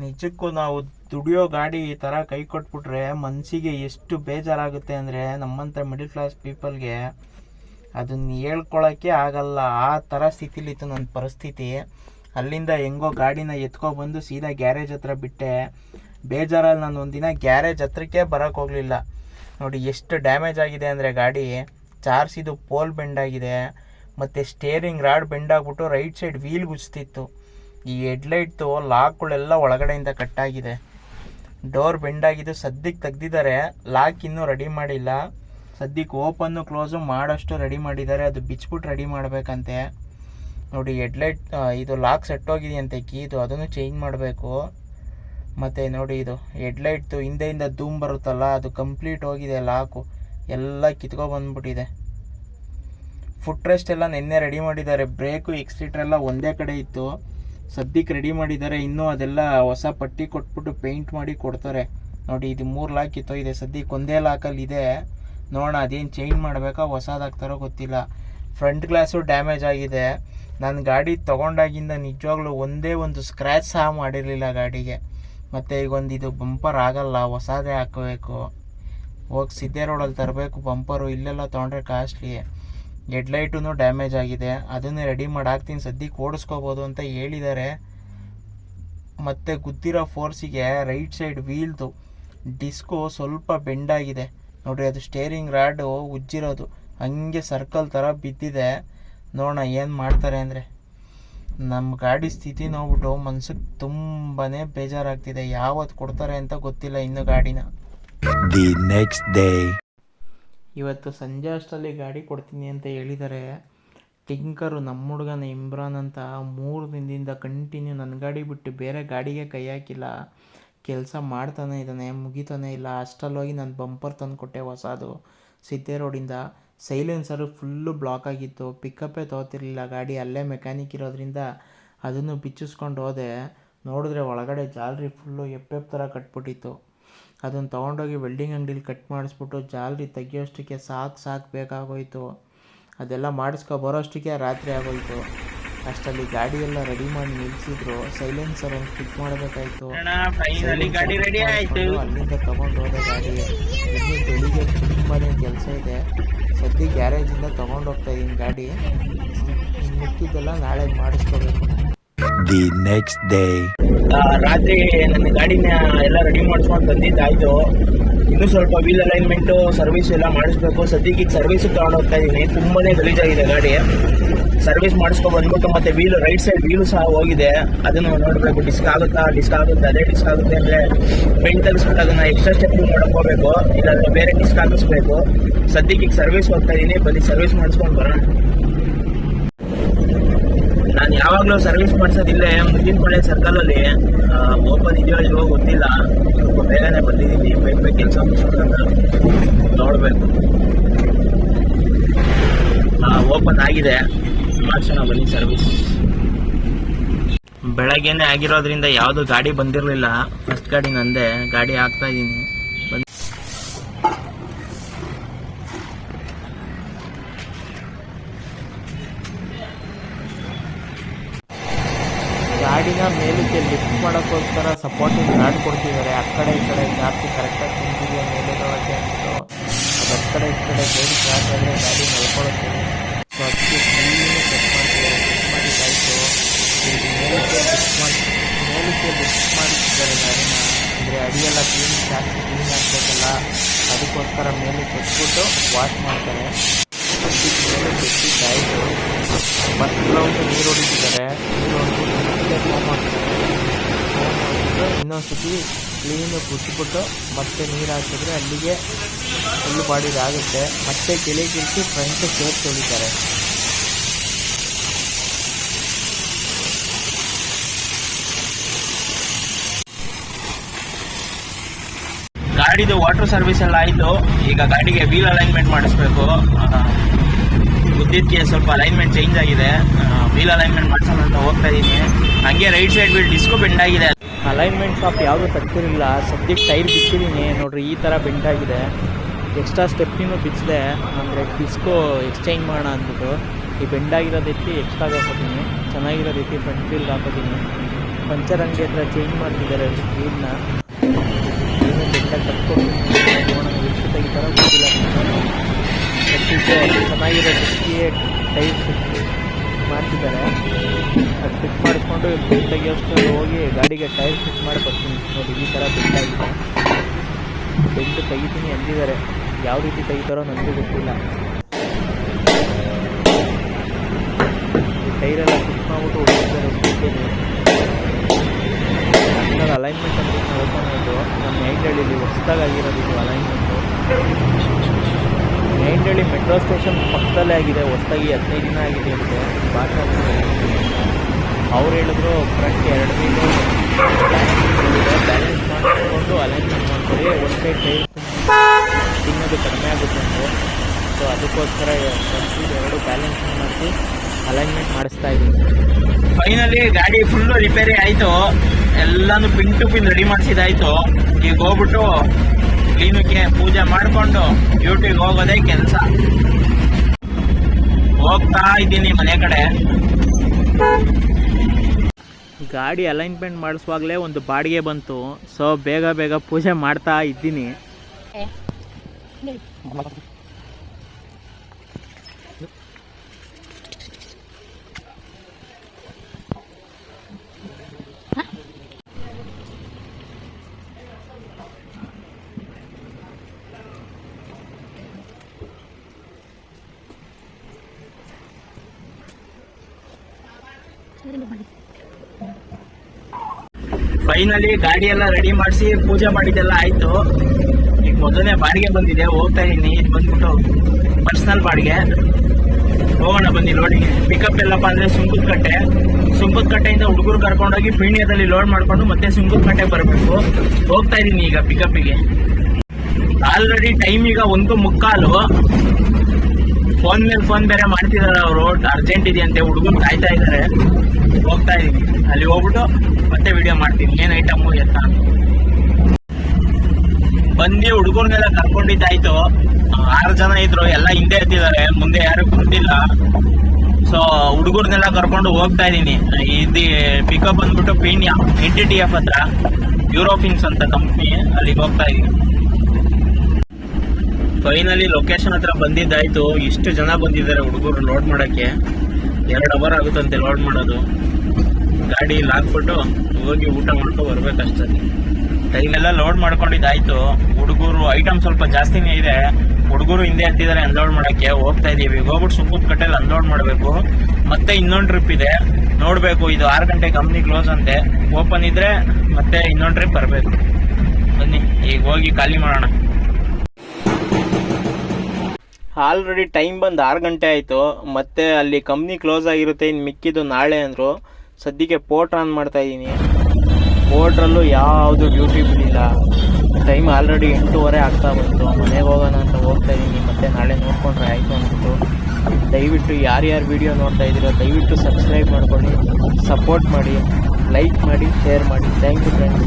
ನಿಜಕ್ಕೂ ನಾವು ದುಡಿಯೋ ಗಾಡಿ ಈ ಥರ ಕೈ ಕೊಟ್ಬಿಟ್ರೆ ಮನಸ್ಸಿಗೆ ಎಷ್ಟು ಬೇಜಾರಾಗುತ್ತೆ ಅಂದರೆ ನಮ್ಮಂಥ ಮಿಡಿಲ್ ಕ್ಲಾಸ್ ಪೀಪಲ್ಗೆ ಅದನ್ನು ಹೇಳ್ಕೊಳ್ಳೋಕ್ಕೆ ಆಗಲ್ಲ. ಆ ಥರ ಸ್ಥಿತಿಲಿತ್ತು ನನ್ನ ಪರಿಸ್ಥಿತಿ. ಅಲ್ಲಿಂದ ಹೆಂಗೋ ಗಾಡಿನ ಎತ್ಕೊಬಂದು ಸೀದಾ ಗ್ಯಾರೇಜ್ ಹತ್ರ ಬಿಟ್ಟೆ. ಬೇಜಾರಲ್ಲಿ ನಾನು ಒಂದಿನ ಗ್ಯಾರೇಜ್ ಹತ್ರಕ್ಕೆ ಬರೋಕ್ಕೆ ಹೋಗಲಿಲ್ಲ. ನೋಡಿ ಎಷ್ಟು ಡ್ಯಾಮೇಜ್ ಆಗಿದೆ ಅಂದರೆ ಗಾಡಿ. ಚಾರ್ಸಿದು ಪೋಲ್ ಬೆಂಡಾಗಿದೆ ಮತ್ತು ಸ್ಟೇರಿಂಗ್ ರಾಡ್ ಬೆಂಡಾಗ್ಬಿಟ್ಟು ರೈಟ್ ಸೈಡ್ ವೀಲ್ ಗುಚ್ತಿತ್ತು ಈ ಹೆಡ್ಲೈಟ್ದು ಲಾಕ್ಗಳೆಲ್ಲ ಒಳಗಡೆಯಿಂದ ಕಟ್ಟಾಗಿದೆ. ಡೋರ್ ಬೆಂಡ್ ಆಗಿದ್ದು ಸದ್ಯಕ್ಕೆ ತೆಗ್ದಿದ್ದಾರೆ. ಲಾಕ್ ಇನ್ನೂ ರೆಡಿ ಮಾಡಿಲ್ಲ. ಸದ್ಯಕ್ಕೆ ಓಪನ್ನು, ಕ್ಲೋಸು ಮಾಡೋಷ್ಟು ರೆಡಿ ಮಾಡಿದ್ದಾರೆ. ಅದು ಬಿಚ್ಬಿಟ್ಟು ರೆಡಿ ಮಾಡಬೇಕಂತೆ. ನೋಡಿ, ಹೆಡ್ಲೈಟ್ ಇದು ಲಾಕ್ ಸೆಟ್ ಹೋಗಿದೆಯಂತೆ ಕೀದು ಅದನ್ನು ಚೇಂಜ್ ಮಾಡಬೇಕು. ಮತ್ತು ನೋಡಿ, ಇದು ಹೆಡ್ಲೈಟ್ದು ಹಿಂದೆಯಿಂದ ಧೂಮ್ ಬರುತ್ತಲ್ಲ, ಅದು ಕಂಪ್ಲೀಟ್ ಹೋಗಿದೆ ಲಾಕು. ಎಲ್ಲ ಕಿತ್ಕೊಬಂದ್ಬಿಟ್ಟಿದೆ ಫುಟ್ ರೆಸ್ಟ್ ಎಲ್ಲ ನಿನ್ನೆ ರೆಡಿ ಮಾಡಿದ್ದಾರೆ. ಬ್ರೇಕು ಎಕ್ಸಿಟ್ರೆಲ್ಲ ಒಂದೇ ಕಡೆ ಇತ್ತು. ಸದ್ಯಕ್ಕೆ ರೆಡಿ ಮಾಡಿದ್ದಾರೆ. ಇನ್ನೂ ಅದೆಲ್ಲ ಹೊಸ ಪಟ್ಟಿ ಕೊಟ್ಬಿಟ್ಟು ಪೇಂಟ್ ಮಾಡಿ ಕೊಡ್ತಾರೆ. ನೋಡಿ, ಇದು ಮೂರು ಲಾಕ್ ಇತ್ತು, ಇದೆ. ಸದ್ಯಕ್ಕೆ ಒಂದೇ ಲಾಕಲ್ಲಿ ಇದೆ. ನೋಡೋಣ, ಅದೇನು ಚೇಂಜ್ ಮಾಡಬೇಕಾ ಹೊಸದಾಗ್ತಾರೋ ಗೊತ್ತಿಲ್ಲ. ಫ್ರಂಟ್ ಗ್ಲಾಸು ಡ್ಯಾಮೇಜ್ ಆಗಿದೆ. ನನ್ನ ಗಾಡಿ ತೊಗೊಂಡಾಗಿಂದ ನಿಜವಾಗ್ಲೂ ಒಂದೇ ಒಂದು ಸ್ಕ್ರ್ಯಾಚ್ ಸಹ ಮಾಡಿರಲಿಲ್ಲ ಗಾಡಿಗೆ. ಮತ್ತು ಈಗ ಒಂದು ಇದು ಬಂಪರ್ ಆಗಲ್ಲ, ಹೊಸದೇ ಹಾಕಬೇಕು. ಹೋಗಿ ಸಿದ್ದೇ ರೋಡಲ್ಲಿ ತರಬೇಕು ಬಂಪರು ಇಲ್ಲೆಲ್ಲ ತೊಗೊಂಡ್ರೆ ಕಾಸ್ಟ್ಲಿ ಹೆಡ್ಲೈಟೂ ಡ್ಯಾಮೇಜ್ ಆಗಿದೆ. ಅದನ್ನು ರೆಡಿ ಮಾಡಿ ಹಾಕ್ತೀನಿ. ಸದ್ಯಕ್ಕೆ ಓಡಿಸ್ಕೋಬೋದು ಅಂತ ಹೇಳಿದ್ದಾರೆ. ಮತ್ತು ಗುದ್ದಿರೋ ಫೋರ್ಸಿಗೆ ರೈಟ್ ಸೈಡ್ ವೀಲ್ದು ಡಿಸ್ಕು ಸ್ವಲ್ಪ ಬೆಂಡ್ ಆಗಿದೆ. ನೋಡಿರಿ, ಅದು ಸ್ಟೇರಿಂಗ್ ರಾಡು ಉಜ್ಜಿರೋದು. ಹಂಗೆ ಸರ್ಕಲ್ ಥರ ಬಿದ್ದಿದೆ. ನೋಡೋಣ ಏನು ಮಾಡ್ತಾರೆ ಅಂದರೆ. ನಮ್ಮ ಗಾಡಿ ಸ್ಥಿತಿ ನೋಡ್ಬಿಟ್ಟು ಮನ್ಸಿಗೆ ತುಂಬಾ ಬೇಜಾರಾಗ್ತಿದೆ. ಯಾವತ್ತು ಕೊಡ್ತಾರೆ ಅಂತ ಗೊತ್ತಿಲ್ಲ ಇನ್ನು ಗಾಡಿನ. The next day. ಇವತ್ತು ಸಂಜೆ ಅಷ್ಟರಲ್ಲಿ ಗಾಡಿ ಕೊಡ್ತೀನಿ ಅಂತ ಹೇಳಿದ್ದಾರೆ ಟಿಂಕರು ನಮ್ಮ ಹುಡುಗನ ಇಮ್ರಾನ್ ಅಂತ ಮೂರು ದಿನದಿಂದ ಕಂಟಿನ್ಯೂ ನನ್ನ ಗಾಡಿ ಬಿಟ್ಟು ಬೇರೆ ಗಾಡಿಗೆ ಕೈ ಹಾಕಿಲ್ಲ. ಕೆಲಸ ಮಾಡ್ತಾನೆ ಇದ್ದಾನೆ, ಮುಗಿತಾನೆ ಇಲ್ಲ. ಅಷ್ಟರಲ್ಲಿ ಹೋಗಿ ನಾನು ಬಂಪರ್ ತಂದುಕೊಟ್ಟೆ ಹೊಸದು. ಸಿದ್ದೆ ರೋಡಿಂದ ಸೈಲೆನ್ಸರು ಫುಲ್ಲು ಬ್ಲಾಕ್ ಆಗಿತ್ತು. ಪಿಕಪ್ಪೇ ತೊಗೋತಿರ್ಲಿಲ್ಲ ಗಾಡಿ, ಅಲ್ಲೇ ಮೆಕ್ಯಾನಿಕ್ ಇರೋದ್ರಿಂದ ಅದನ್ನು ಬಿಚ್ಚಿಸ್ಕೊಂಡು ಹೋದೆ. ನೋಡಿದ್ರೆ ಒಳಗಡೆ ಜಾಲರಿ ಫುಲ್ಲು ಎಪ್ಪೆಪ್ ಥರ ಕಟ್ಬಿಟ್ಟಿತ್ತು. ಅದನ್ನು ತೊಗೊಂಡೋಗಿ ವೆಲ್ಡಿಂಗ್ ಅಂಗಡಿಲಿ ಕಟ್ ಮಾಡಿಸ್ಬಿಟ್ಟು ಜಾಲರಿ ತೆಗಿಯೋಷ್ಟಕ್ಕೆ ಸಾಕು ಸಾಕು ಬೇಕಾಗೋಯಿತು. ಅದೆಲ್ಲ ಮಾಡಿಸ್ಕೊ ಬರೋಷ್ಟಕ್ಕೆ ರಾತ್ರಿ ಆಗೋಯಿತು. ಅಷ್ಟರಲ್ಲಿ ಗಾಡಿ ಎಲ್ಲ ರೆಡಿ ಮಾಡಿ ನಿಲ್ಲಿಸಿದ್ರು ಸೈಲೆನ್ಸರ್ ಒಂದು ಫಿಟ್ ಮಾಡಬೇಕಾಯ್ತು. ಅಲ್ಲಿಂದ ತಗೊಂಡು ಹೋದೆ ಗಾಡಿ. ಇನ್ನು ಬೆಳಿಗ್ಗೆ ತುಂಬಾ ಕೆಲಸ ಇದೆ. ಸದ್ಯ ಗ್ಯಾರೇಜಿಂದ ತೊಗೊಂಡು ಹೋಗ್ತಾ ಇದ್ದೀನಿ ಗಾಡಿ. ಇನ್ನು ಮಿಕ್ಕಿದ್ದೆಲ್ಲ ನಾಳೆ ಮಾಡಿಸ್ಕೋಬೇಕು. The ನೆಕ್ಸ್ಟ್ ಡೇ ರಾತ್ರಿ ನನ್ನ ಗಾಡಿನ ಎಲ್ಲ ರೆಡಿ ಮಾಡ್ಸ್ಕೊಂಡು ಬಂದಿದ್ದಾಯ್ತು ಇನ್ನೂ ಸ್ವಲ್ಪ ವೀಲ್ ಅಲೈನ್ಮೆಂಟು ಸರ್ವಿಸ್ ಎಲ್ಲ ಮಾಡಿಸ್ಬೇಕು. ಸದ್ಯಕ್ಕೆ ಈಗ ಸರ್ವಿಸ್ ತಗೊಂಡು ಹೋಗ್ತಾ ಇದ್ದೀನಿ ತುಂಬಾ ಗಲೀಜಾಗಿದೆ ಗಾಡಿ. ಸರ್ವಿಸ್ ಮಾಡಿಸ್ಕೊ ಬಂದ್ಬಿಟ್ಟು ಮತ್ತೆ ವೀಲ್ ರೈಟ್ ಸೈಡ್ ವೀಲು ಸಹ ಹೋಗಿದೆ. ಅದನ್ನು ನೋಡಬೇಕು. ಡಿಸ್ಕ್ ಆಗುತ್ತಾ? ಡಿಸ್ಕ್ ಆಗುತ್ತೆ? ಅದೇ ಡಿಸ್ಕ್ ಆಗುತ್ತೆ ಅಂದರೆ ಬೆಂಡ್ ತೆಗೆಸ್ಬಿಟ್ಟು ಅದನ್ನು ಎಕ್ಸ್ಟ್ರಾ ಸ್ಟೆಪ್ ಮಾಡ್ಕೋಬೇಕು ಇಲ್ಲ ಬೇರೆ ಡಿಸ್ಕ್ ಹಾಕಿಸ್ಬೇಕು. ಸದ್ಯಕ್ಕೆ ಈಗ ಸರ್ವಿಸ್ ಹೋಗ್ತಾ ಇದ್ದೀನಿ ಬನ್ನಿ ಸರ್ವಿಸ್ ಮಾಡಿಸ್ಕೊಂಡು ಬರೋಣ. ನಾನು ಯಾವಾಗಲೂ ಸರ್ವಿಸ್ ಮಾಡಿಸೋದಿಲ್ಲ ಮುದ್ದಿನಪಳ್ಳಿ ಸರ್ಕಲಲ್ಲಿ ಓಪನ್ ಇದೆಯೋ ಇಲ್ವೋ ಗೊತ್ತಿಲ್ಲ. ಸ್ವಲ್ಪ ಬೇಗನೆ ಬಂದಿದ್ದೀನಿ, ಬೇಗ ಬೇಗ ಕೆಲಸ ಮುಗಿಸ್ಬೇಕಂತ ನೋಡಬೇಕು. ಓಪನ್ ಆಗಿದೆ. ಮಾಡ್ಸೋಣ ಬನ್ನಿ ಸರ್ವಿಸ್ ಬೆಳಗ್ಗೆನೆ ಆಗಿರೋದ್ರಿಂದ ಯಾವುದು ಗಾಡಿ ಬಂದಿರಲಿಲ್ಲ. ಫಸ್ಟ್ ಗಾಡಿ ನಂದೆ, ಗಾಡಿ ಹಾಕ್ತಾ ಇದ್ದೀನಿ. ಗಾಡಿನ ಮೇಲಕ್ಕೆ ಲಿಫ್ಟ್ ಮಾಡೋಕ್ಕೋಸ್ಕರ ಸಪೋರ್ಟಿಂಗ್ ರಾಡ್ ಕೊಡ್ತಿದ್ದಾರೆ. ಆ ಕಡೆ ಈ ಕಡೆ ಜಾಸ್ತಿ ಕರೆಕ್ಟಾಗಿ ಕುಂತಿದೆ ಮೇಲೆ ನೋಡೋಕ್ಕೆ ಅಂದ್ಬಿಟ್ಟು. ಅದು ಆ ಕಡೆ ಈ ಕಡೆ ಬೇರೆ ಜಾಸ್ತಿ ಆದರೆ ಗಾಡಿ ನಡ್ಕೊಳ್ಳುತ್ತೆ. ಸೊ ಅದಕ್ಕೆ ಕ್ಲೀನು ಚೆಕ್ ಮಾಡ್ತಿದ್ದಾರೆ. ಚೆಕ್ ಮಾಡಿದ್ದಾಯಿತು ಈಗ ಮೇಲಕ್ಕೆ ಲಿಫ್ಟ್ ಮಾಡಿ, ಮೇಲಕ್ಕೆ ಲಿಫ್ಟ್ ಮಾಡ್ತಿದ್ದಾರೆ ಗಾಡಿನ. ಅಂದರೆ ಅಡಿಯೆಲ್ಲ ಕ್ಲೀನ್ ಜಾಸ್ತಿ ಕ್ಲೀನ್ ಆಗಬೇಕಲ್ಲ. ಅದಕ್ಕೋಸ್ಕರ ಮೇಲೆ ಕೊಟ್ಬಿಟ್ಟು ವಾಶ್ ಮಾಡ್ತಾರೆ. ಮೇಲೆ ತೆಗೆದಿದ್ದಾಯಿತು ಬಸ್ ರೌಂಡ್ ನೀರು ಹೊಡಿತಿದ್ದಾರೆ. ನೀರು ಹೊಡೆದು ಫೋನ್ ಸತಿ ಕ್ಲೀನ್ ಕುಚ್ಚಿಬಿಟ್ಟು ಮತ್ತೆ ನೀರು ಹಾಕಿದ್ರೆ ಅಲ್ಲಿಗೆ ಫುಲ್ ಬಾಡಿದಾಗುತ್ತೆ ಮತ್ತೆ ಕೆಳಗಿಳಿಸಿ ಫ್ರಂಟ್ ಸೇರ್ ತೊಳಿತಾರೆ. ಗಾಡಿದು ವಾಟರ್ ಸರ್ವಿಸ್ ಎಲ್ಲ ಆಯಿತು. ಈಗ ಗಾಡಿಗೆ ವೀಲ್ ಅಲೈನ್ಮೆಂಟ್ ಮಾಡಿಸ್ಬೇಕು. ಉದ್ದಿದ್ದಕ್ಕೆ ಸ್ವಲ್ಪ ಅಲೈನ್ಮೆಂಟ್ ಚೇಂಜ್ ಆಗಿದೆ. ವೀಲ್ ಅಲೈನ್ಮೆಂಟ್ ಮಾಡ್ಸೋಣ ಅಂತ ಹೋಗ್ತಾ ಇದ್ದೀನಿ ಹಂಗೆ ರೈಟ್ ಸೈಡ್ ವೀಲ್ ಡಿಸ್ಕೋ ಬೆಂಡ್ ಆಗಿದೆ. ಅಲೈನ್ಮೆಂಟ್ ಶಾಪ್ ಯಾವುದೂ ತಗ್ತಿರಲಿಲ್ಲ ಸದ್ಯಕ್ಕೆ ಟೈರ್ ಬಿಚ್ಚಿದ್ದೀನಿ. ನೋಡ್ರಿ, ಈ ಥರ ಬೆಂಡ್ ಆಗಿದೆ. ಎಕ್ಸ್ಟ್ರಾ ಸ್ಟೆಪ್ನಿನೂ ಬಿಚ್ಚಿದೆ ಅಂದರೆ ಡಿಸ್ಕೋ ಎಕ್ಸ್ಚೇಂಜ್ ಮಾಡೋಣ ಅಂದ್ಬಿಟ್ಟು. ಈ ಬೆಂಡ್ ಆಗಿರೋ ರೀತಿ ಎಕ್ಸ್ಟ್ರಾ ಹಾಕೋತೀನಿ ಚೆನ್ನಾಗಿರೋ ರೀತಿ ಫ್ರಂಟ್ ಫೀಲ್ ಹಾಕೋತೀನಿ ಪಂಚರ್ ಅಂಗಡಿ ಹತ್ರ ಚೇಂಜ್ ಮಾಡ್ತಿದ್ದಾರೆ ವೀಲ್ನ ಏನು ಬೆಟ್ಟ ಗೊತ್ತಿಲ್ಲ ಚೆನ್ನಾಗಿರೋ ಟೈಪ್ ಮಾಡ್ತಿದ್ದಾರೆ. ಅದು ಫಿಟ್ ಮಾಡಿಕೊಂಡು ಬೆಡ್ ತೆಗಿಯೋಷ್ಟು ಹೋಗಿ ಗಾಡಿಗೆ ಟೈರ್ ಫಿಟ್ ಮಾಡಿ ಬರ್ತೀನಿ. ನೋಡಿ, ಈ ಥರ ಬೆಂಡಾಗಿದೆ ಬೆಂಡು ತೆಗಿತೀನಿ ಅಂದಿದ್ದಾರೆ. ಯಾವ ರೀತಿ ತೆಗಿತಾರೋ ನನಗೂ ಗೊತ್ತಿಲ್ಲ. ಟೈರೆಲ್ಲ ಫಿಟ್ ಮಾಡಿಬಿಟ್ಟು ಹೋಗಿದ್ದಾರೆ ಸ್ಕೂಟಿಯಲ್ಲಿ ಅದರ ಅಲೈನ್ಮೆಂಟ್ ಅಂತ ನೋಡ್ಕೊಂಡು ನಮ್ಮ ನೈಂಡಳ್ಳಿಲಿ ಹೊಸ್ದಾಗಿರೋದು ಇದು ಅಲೈನ್ಮೆಂಟು ನೈಂಡಳ್ಳಿ ಮೆಟ್ರೋ ಸ್ಟೇಷನ್ ಪಕ್ಕದಲ್ಲೇ ಆಗಿದೆ, ಹೊಸ್ದಾಗಿ ಹದಿನೈದು ದಿನ ಆಗಿದೆ ಅಂತೆ. ಅವ್ರು ಹೇಳಿದ್ರು ಫ್ರಂಟ್ ಎರಡು ದಿನ ಬ್ಯಾಲೆನ್ಸ್ ಮಾಡಿಕೊಂಡು ಅಲೈನ್ಮೆಂಟ್ ಮಾಡ್ಕೊಳ್ಳಿ, ಒಂದು ಸೈಡ್ ಟೈರ್ ತಿನ್ನೋದು ಕಡಿಮೆ ಆಗುತ್ತೆ ಅಂದರೆ ಸೊ ಅದಕ್ಕೋಸ್ಕರ ಎರಡು ಬ್ಯಾಲೆನ್ಸ್ ಮಾಡಿಸಿ ಅಲೈನ್ಮೆಂಟ್ ಮಾಡಿಸ್ತಾ ಇದ್ದೀನಿ. ಫೈನಲಿ ಗಾಡಿ ಫುಲ್ಲು ರಿಪೇರಿ ಆಯಿತು. ಎಲ್ಲಾನು ಪಿನ್ ಟು ಪಿನ್ ರೆಡಿ ಮಾಡಿಸಿದಾಯಿತು ಈಗ ಹೋಗ್ಬಿಟ್ಟು ಕ್ಲೀನಿಕ್ಗೆ ಪೂಜೆ ಮಾಡಿಕೊಂಡು ಡ್ಯೂಟಿಗೆ ಹೋಗೋದೇ ಕೆಲಸ. ಹೋಗ್ತಾ ಇದ್ದೀನಿ ಮನೆ ಕಡೆ. ಗಾಡಿ ಅಲೈನ್ಮೆಂಟ್ ಮಾಡಿಸುವಾಗಲೇ ಒಂದು ಬಾಡಿಗೆ ಬಂತು. ಸೊ ಬೇಗ ಬೇಗ ಪೂಜೆ ಮಾಡ್ತಾ ಇದ್ದೀನಿ. ಫೈನಲಿ ಗಾಡಿ ಎಲ್ಲ ರೆಡಿ ಮಾಡಿಸಿ ಪೂಜೆ ಮಾಡಿದ್ದೆಲ್ಲ ಆಯ್ತು. ಈಗ ಮೊದಲನೇ ಬಾಡಿಗೆ ಬಂದಿದೆ, ಹೋಗ್ತಾ ಇದ್ದೀನಿ ಇದು ಬಂದ್ಬಿಟ್ಟು ಪರ್ಸನಲ್ ಬಾಡಿಗೆ. ಹೋಗೋಣ, ಬನ್ನಿ ಲೋಡಿಗೆ ಪಿಕಪ್ ಎಲ್ಲಪ್ಪ ಅಂದ್ರೆ ಸುಂಕದ ಕಟ್ಟೆ. ಸುಂಕದ ಕಟ್ಟೆಯಿಂದ ಹುಡುಗರು ಕರ್ಕೊಂಡೋಗಿ ಪೀಣ್ಯದಲ್ಲಿ ಲೋಡ್ ಮಾಡ್ಕೊಂಡು ಮತ್ತೆ ಸುಂಕದ ಕಟ್ಟೆ ಬರಬೇಕು. ಹೋಗ್ತಾ ಇದ್ದೀನಿ ಈಗ ಪಿಕಪ್ಪಿಗೆ ಆಲ್ರೆಡಿ ಟೈಮ್ ಈಗ ಒಂದು ಮುಕ್ಕಾಲು. ಫೋನ್ ಮೇಲೆ ಫೋನ್ ಬೇರೆ ಮಾಡ್ತಿದಾರೆ ಅವರು. ಅರ್ಜೆಂಟ್ ಇದೆಯಂತೆ, ಹುಡುಗರು ಕಾಯ್ತಾ ಇದ್ದಾರೆ. ಅಲ್ಲಿ ಹೋಗ್ಬಿಟ್ಟು ಮತ್ತೆ ವಿಡಿಯೋ ಮಾಡ್ತೀನಿ. ಏನ್ ಐಟಮು ಎತ್ತ? ಬಂದಿ ಹುಡುಗರ್ನೆಲ್ಲ ಕರ್ಕೊಂಡಿದ್ದಾಯ್ತು. ಆರು ಜನ ಇದ್ರು. ಎಲ್ಲ ಹಿಂದೆ ಇರ್ತಿದ್ದಾರೆ. ಮುಂದೆ ಯಾರು ಗೊತ್ತಿಲ್ಲ ಸೊ ಹುಡುಗರ್ನೆಲ್ಲ ಕರ್ಕೊಂಡು ಹೋಗ್ತಾ ಇದೀನಿ ಇದು ಪಿಕಪ್ ಬಂದ್ಬಿಟ್ಟು Peenya N T T F ಹತ್ರ. ಯೂರೋಫಿನ್ಸ್ ಅಂತ ಕಂಪ್ನಿ ಅಲ್ಲಿಗೆ ಹೋಗ್ತಾ ಇದೀನಿ ಫೈನಲಿ ಲೊಕೇಶನ್ ಹತ್ರ ಬಂದಿದ್ದಾಯ್ತು. ಇಷ್ಟು ಜನ ಬಂದಿದ್ದಾರೆ ಹುಡುಗರು ಲೋಡ್ ಮಾಡಕ್ಕೆ. ಎರಡು ಅವರ್ ಆಗುತ್ತಂತೆ ಲೋಡ್ ಮಾಡೋದು. ಗಾಡಿ ಇಲ್ಲಿ ಹಾಕ್ಬಿಟ್ಟು ಹೋಗಿ ಊಟ ಮಾಡ್ಕೊ ಬರ್ಬೇಕಷ್ಟೇ ಎಲ್ಲ ಲೋಡ್ ಮಾಡ್ಕೊಂಡಿದ್ದಾಯ್ತು. ಹುಡುಗರು ಐಟಮ್ ಸ್ವಲ್ಪ ಜಾಸ್ತಿನೇ ಇದೆ. ಹುಡುಗರು ಹಿಂದೆ ಹತ್ತಿದ್ದಾರೆ ಅನ್ಲೋಡ್ ಮಾಡೋಕ್ಕೆ. ಹೋಗ್ತಾ ಇದೀವಿ. ಹೋಗ್ಬಿಟ್ಟು ಸುಂಕದ ಕಟ್ಟೆಲ್ಲಿ ಅನ್ಲೋಡ್ ಮಾಡಬೇಕು. ಮತ್ತೆ ಇನ್ನೊಂದು ಟ್ರಿಪ್ ಇದೆ. ನೋಡಬೇಕು, ಇದು ಆರು ಗಂಟೆ ಕಂಪ್ನಿ ಕ್ಲೋಸ್ ಅಂತೆ. ಓಪನ್ ಇದ್ರೆ ಮತ್ತೆ ಇನ್ನೊಂದು ಟ್ರಿಪ್ ಬರಬೇಕು. ಬನ್ನಿ, ಈಗ ಹೋಗಿ ಖಾಲಿ ಮಾಡೋಣ. ಆಲ್ರೆಡಿ ಟೈಮ್ ಬಂದು ಆರು ಗಂಟೆ ಆಯಿತು. ಮತ್ತೆ ಅಲ್ಲಿ ಕಂಪ್ನಿ ಕ್ಲೋಸ್ ಆಗಿರುತ್ತೆ ಇನ್ನು ಮಿಕ್ಕಿದ್ದು ನಾಳೆ ಅಂದರು. ಸದ್ಯಕ್ಕೆ ಪೋರ್ಟ್ ಆನ್ ಮಾಡ್ತಾ ಇದ್ದೀನಿ. ಪೋರ್ಟ್ರಲ್ಲೂ ಯಾವುದು ಡ್ಯೂಟಿ ಬಿಡಿಲ್ಲ ಟೈಮ್ ಆಲ್ರೆಡಿ ಎಂಟೂವರೆ ಆಗ್ತಾ ಬಂತು. ಮನೆಗೆ ಹೋಗೋಣ ಅಂತ ಹೋಗ್ತಾ ಇದ್ದೀನಿ. ಮತ್ತೆ ನಾಳೆ ನೋಡ್ಕೊಂಡ್ರೆ ಆಯಿತು ಅಂದ್ಬಿಟ್ಟು. ದಯವಿಟ್ಟು ಯಾರ್ಯಾರು ವಿಡಿಯೋ ನೋಡ್ತಾ ಇದ್ದೀರೋ ದಯವಿಟ್ಟು ಸಬ್ಸ್ಕ್ರೈಬ್ ಮಾಡ್ಕೊಳ್ಳಿ. ಸಪೋರ್ಟ್ ಮಾಡಿ. ಲೈಕ್ ಮಾಡಿ ಶೇರ್ ಮಾಡಿ. Thank you friends